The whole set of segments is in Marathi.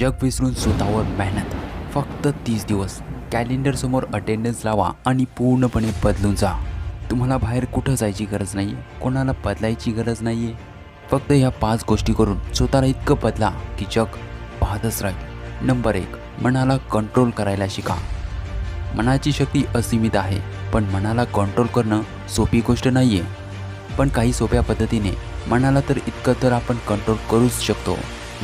जग विसरून स्वतःवर मेहनत. फक्त तीस दिवस. कॅलेंडरसमोर अटेंडन्स लावा आणि पूर्णपणे बदलून जा. तुम्हाला बाहेर कुठं जायची गरज नाही आहे कोणाला बदलायची गरज नाही आहे फक्त ह्या पाच गोष्टी करून स्वतःला इतकं बदला की जग पाहतच राहील. नंबर एक मनाला कंट्रोल करायला शिका. मनाची शक्ती असीमित आहे पण मनाला कंट्रोल करणं सोपी गोष्ट नाही आहे पण काही सोप्या पद्धतीने मनाला तर इतकं तर आपण कंट्रोल करूच शकतो.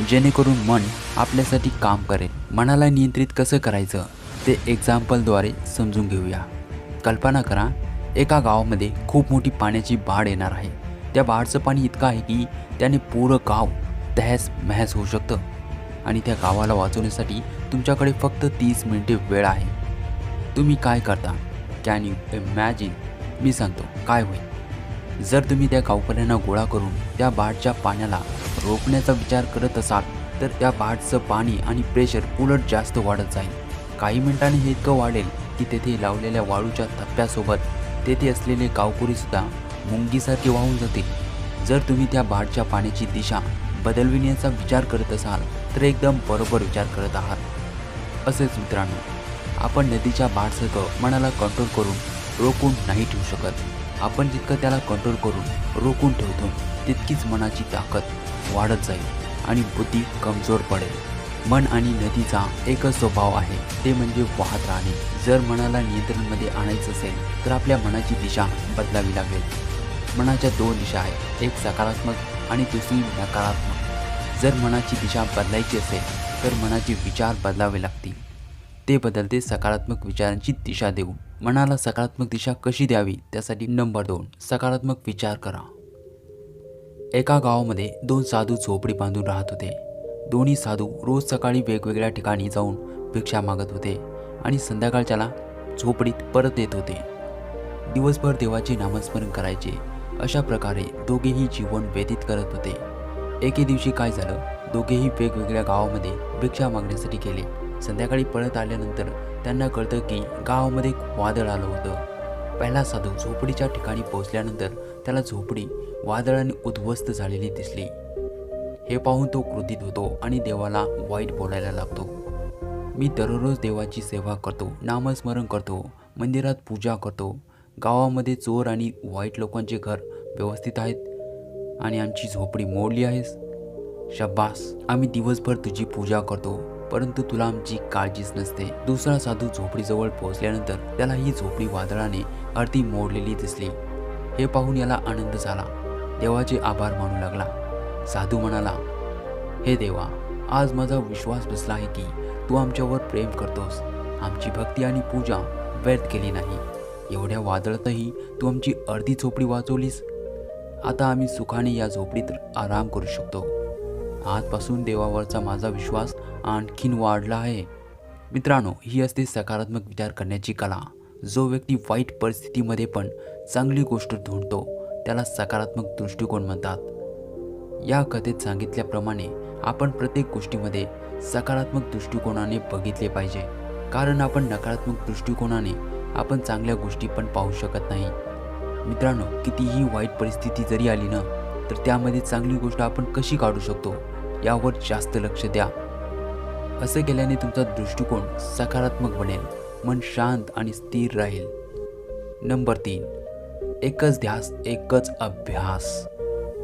जेणेकरून मन आपल्यासाठी काम करेल. मनाला नियंत्रित कसं करायचं? ते एक्झाम्पलद्वारे समजून घेऊया. कल्पना करा एका गावामध्ये खूप मोठी पाण्याची बाढ येणार आहे. त्या बाढचं पाणी इतकं आहे की त्याने पुरं गाव तहस महस होऊ शकतं. आणि त्या गावाला वाचवण्यासाठी तुमच्याकडे फक्त तीस मिनिटे वेळ आहे. तुम्ही काय करता? कॅन यू इमॅजिन मी सांगतो काय होईल? जर तुम्ही त्या गावकऱ्यांना गोळा करून त्या बाढच्या पाण्याला रोखण्याचा विचार करत असाल तर त्या बाटचं पाणी आणि प्रेशर उलट जास्त वाढत जाईल. काही मिनिटांनी हे इतकं वाढेल की तेथे लावलेल्या वाळूच्या थप्प्यासोबत तेथे असलेले गावकरीसुद्धा मुंगीसारखे वाहून जातील. जर तुम्ही त्या बाटच्या पाण्याची दिशा बदलविण्याचा विचार करत असाल तर एकदम बरोबर विचार करत आहात. असेच मित्रांनो आपण नदीच्या बाढसह मनाला कंट्रोल करून रोखून नाही ठेवू शकत. आपण जितकं त्याला कंट्रोल करून रोखून ठेवतो तितकीच मनाची ताकद वाढत जाईल आणि बुद्धी कमजोर पडेल. मन आणि नदीचा एकच स्वभाव आहे ते म्हणजे वाहत राहणे. जर मनाला नियंत्रणमध्ये आणायचं असेल तर आपल्या मनाची दिशा बदलावी लागेल. मनाच्या दोन दिशा आहेत एक सकारात्मक आणि दुसरी नकारात्मक. जर मनाची दिशा बदलायची असेल तर मनाचे विचार बदलावे लागतील. ते बदलते सकारात्मक विचारांची दिशा देऊन. मनाला सकारात्मक दिशा कशी द्यावी त्यासाठी नंबर दोन सकारात्मक विचार करा. एका गावामध्ये दोन साधू झोपडी बांधून राहत होते. दोन्ही साधू रोज सकाळी वेगवेगळ्या ठिकाणी जाऊन भिक्षा मागत होते आणि संध्याकाळच्याला झोपडीत परत येत होते. दिवसभर देवाचे नामस्मरण करायचे. अशा प्रकारे दोघेही जीवन व्यतीत करत होते. एके दिवशी काय झालं? दोघेही वेगवेगळ्या गावामध्ये भिक्षा मागण्यासाठी गेले. संध्याकाळी पळत आल्यानंतर त्यांना कळतं की गावामध्ये एक वादळ आलं होतं. पहिला साधू झोपडीच्या ठिकाणी पोहोचल्यानंतर त्याला झोपडी वादळाने उद्ध्वस्त झालेली दिसली. हे पाहून तो क्रोधित होतो आणि देवाला वाईट बोलायला लागतो. मी दररोज देवाची सेवा करतो नामस्मरण करतो मंदिरात पूजा करतो. गावामध्ये चोर आणि वाईट लोकांचे घर व्यवस्थित आहेत आणि आमची झोपडी मोडली आहेस? शब्बास आम्ही दिवसभर तुझी पूजा करतो. परंतु तुला आमची काळजीच नसते. दुसरा साधू झोपडीजवळ पोहोचल्यानंतर त्याला ही झोपडी वादळाने अर्धी मोडलेली दिसली. हे पाहून याला आनंद झाला. देवाचे आभार मानू लागला. साधू म्हणाला हे देवा आज माझा विश्वास बसला आहे की तू आमच्यावर प्रेम करतोस. आमची भक्ती आणि पूजा व्यर्थ केली नाही. एवढ्या वादळातही तू आमची अर्धी झोपडी वाचवलीस? आता आम्ही सुखाने या झोपडीत आराम करू शकतो. आजपासून देवावरचा माझा विश्वास आणखीन वाढला आहे. मित्रांनो ही असते सकारात्मक विचार करण्याची कला. जो व्यक्ती वाईट परिस्थितीमध्ये पण चांगली गोष्ट ढूंढतो त्याला सकारात्मक दृष्टिकोन म्हणतात. या कथेत सांगितल्याप्रमाणे आपण प्रत्येक गोष्टीमध्ये सकारात्मक दृष्टिकोनाने बघितले पाहिजे. कारण आपण नकारात्मक दृष्टिकोनाने आपण चांगल्या गोष्टी पण पाहू शकत नाही. मित्रांनो कितीही वाईट परिस्थिती जरी आली ना तर त्यामध्ये चांगली गोष्ट आपण कशी काढू शकतो? यावर जास्त लक्ष द्या. असं केल्याने तुमचा दृष्टिकोन सकारात्मक बनेल. मन शांत आणि स्थिर राहील. नंबर तीन. एकच ध्यास एकच अभ्यास.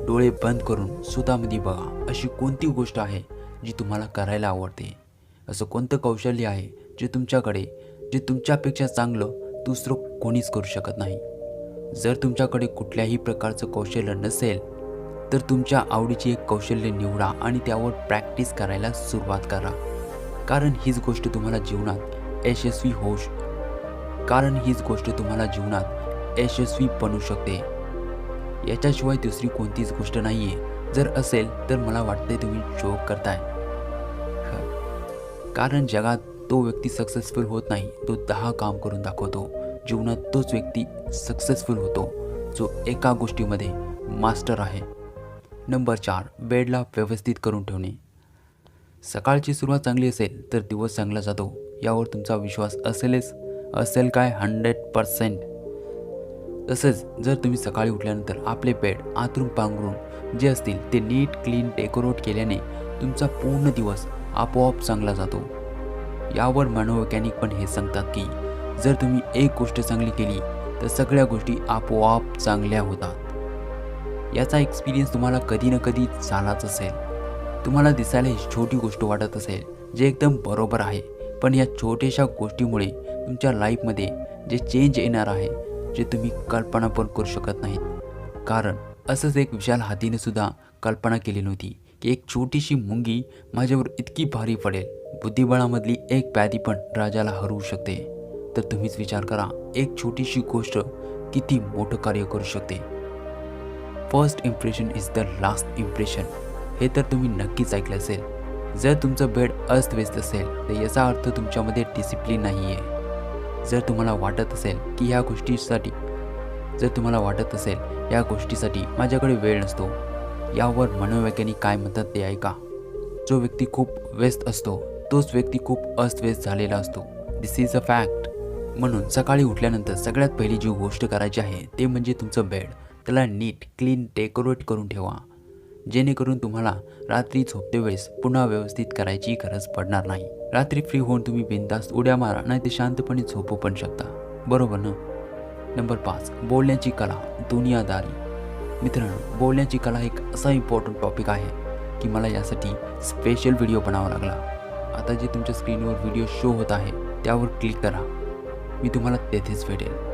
डोळे बंद करून स्वतःमध्ये बघा. अशी कोणती गोष्ट आहे जी तुम्हाला करायला आवडते? असं कोणतं कौशल्य आहे जे तुमच्याकडे जे तुमच्यापेक्षा चांगलं दुसरं कोणीच करू शकत नाही? जर तुमच्याकडे कुठल्याही प्रकारचं कौशल्य नसेल तर तुमच्या आवडीचे एक कौशल्य निवडा आणि त्यावर प्रॅक्टिस करायला सुरुवात करा. कारण हीच गोष्ट तुम्हाला जीवनात यशस्वी होऊ कारण हीच गोष्ट तुम्हाला जीवनात यशस्वी बनू शकते. याच्याशिवाय दुसरी कोणतीच गोष्ट नाही आहे जर असेल तर मला वाटते तुम्ही जोक करताय. कारण जगात तो व्यक्ती सक्सेसफुल होत नाही तो दहा काम करून दाखवतो. जीवनात तोच व्यक्ती सक्सेसफुल होतो जो एका गोष्टीमध्ये मास्टर आहे. नंबर चार बेडला व्यवस्थित करून ठेवणे. सकाळची सुरुवात चांगली असेल तर दिवस चांगला जातो. यावर तुमचा विश्वास असेलच. असेल काय? हंड्रेड पर्सेंट तसंच जर तुम्ही सकाळी उठल्यानंतर आपले बेड आतरून पांघरून जे असतील ते नीट क्लीन डेकोरेट केल्याने तुमचा पूर्ण दिवस आपोआप चांगला जातो. यावर मनोवैज्ञानिक पण हे सांगतात की जर तुम्ही एक गोष्ट चांगली केली तर सगळ्या गोष्टी आपोआप चांगल्या होतात. याचा एक्सपिरियन्स तुम्हाला कधी ना कधी झालाच असेल. तुम्हाला दिसायला ही छोटी गोष्ट वाटत असेल जे एकदम बरोबर आहे. पण या छोट्याशा गोष्टीमुळे तुमच्या लाईफमध्ये जे चेंज येणार आहे जे तुम्ही कल्पना पण करू शकत नाहीत. कारण असंच एक विशाल हातीने सुद्धा कल्पना केली नव्हती की एक छोटीशी मुंगी माझ्यावर इतकी भारी पडेल. बुद्धिबळामधली एक प्यादी पण राजाला हरवू शकते. तर तुम्हीच विचार करा एक छोटीशी गोष्ट किती मोठं कार्य करू शकते. First impression is the last impression हे तर तुम्ही नक्कीच ऐकलं असेल. जर तुमचं बेड अस्तव्यस्त असेल तर याचा अर्थ तुमच्यामध्ये डिसिप्लिन नाही आहे जर तुम्हाला वाटत असेल की ह्या गोष्टीसाठी जर तुम्हाला वाटत असेल या गोष्टीसाठी माझ्याकडे वेळ नसतो यावर मनोवैज्ञानिक काय म्हणतात ते ऐका. जो व्यक्ती खूप व्यस्त असतो तोच व्यक्ती खूप अस्तव्यस्त झालेला असतो. दिस इज अ फॅक्ट म्हणून सकाळी उठल्यानंतर सगळ्यात पहिली जी गोष्ट करायची आहे ते म्हणजे तुमचं बेड. त्याला नीट क्लीन डेकोरेट करून ठेवा. जेणेकरून तुम्हाला रात्री झोपते वेळेस पुन्हा व्यवस्थित करायची गरज पडणार नाही. रात्री फ्री होऊन तुम्ही बिनधास्त उड्या मारा नाही ते शांतपणे झोपू पण शकता. बरोबर ना? नंबर पाच. बोलण्याची कला दुनियादारी. मित्रांनो बोलण्याची कला एक असा इम्पॉर्टंट टॉपिक आहे की मला यासाठी स्पेशल व्हिडिओ बनावा लागला. आता जे तुमच्या स्क्रीनवर व्हिडिओ शो होत आहे त्यावर क्लिक करा. मी तुम्हाला तेथेच भेटेल.